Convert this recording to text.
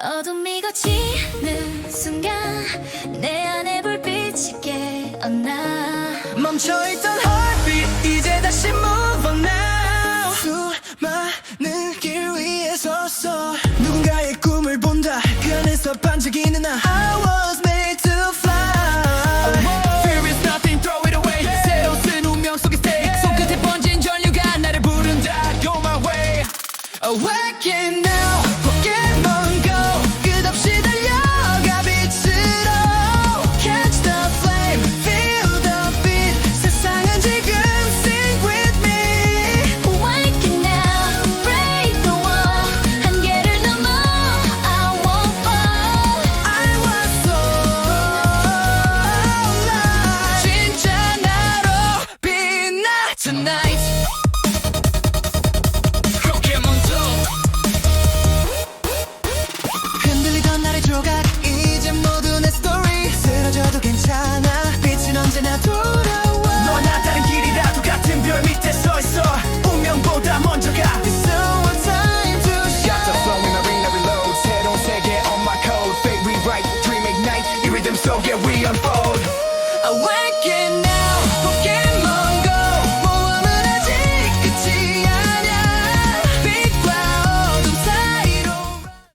어둠이 걷히는 순간 내 안에 불빛이 깨어나 멈춰있던 heartbeat 이제 다시 move on now 수많은 길 위에 섰어 누군가의 꿈을 본다 그 안에서 반짝이는 나 I was made to fly Fear is nothing, throw it away 새로운 운명 속에 stay 손끝에 번진 전류가 나를 부른다 Go my way Awaken now tonight. 그렇게 먼저. 흔들리던 나를 조각. 이제 모두 내 스토리 쓰러져도 괜찮아. 빛은 언제나 돌아와. 너나 다른 길이라도 같은 별 밑에 서 있어. 운명보다 먼저 가. It's our time to shine. Shots are flowing, arena reload 새로운 세계 on my code. Fate rewrite, dream ignite. 이 리듬 속에 we unfold. Awaken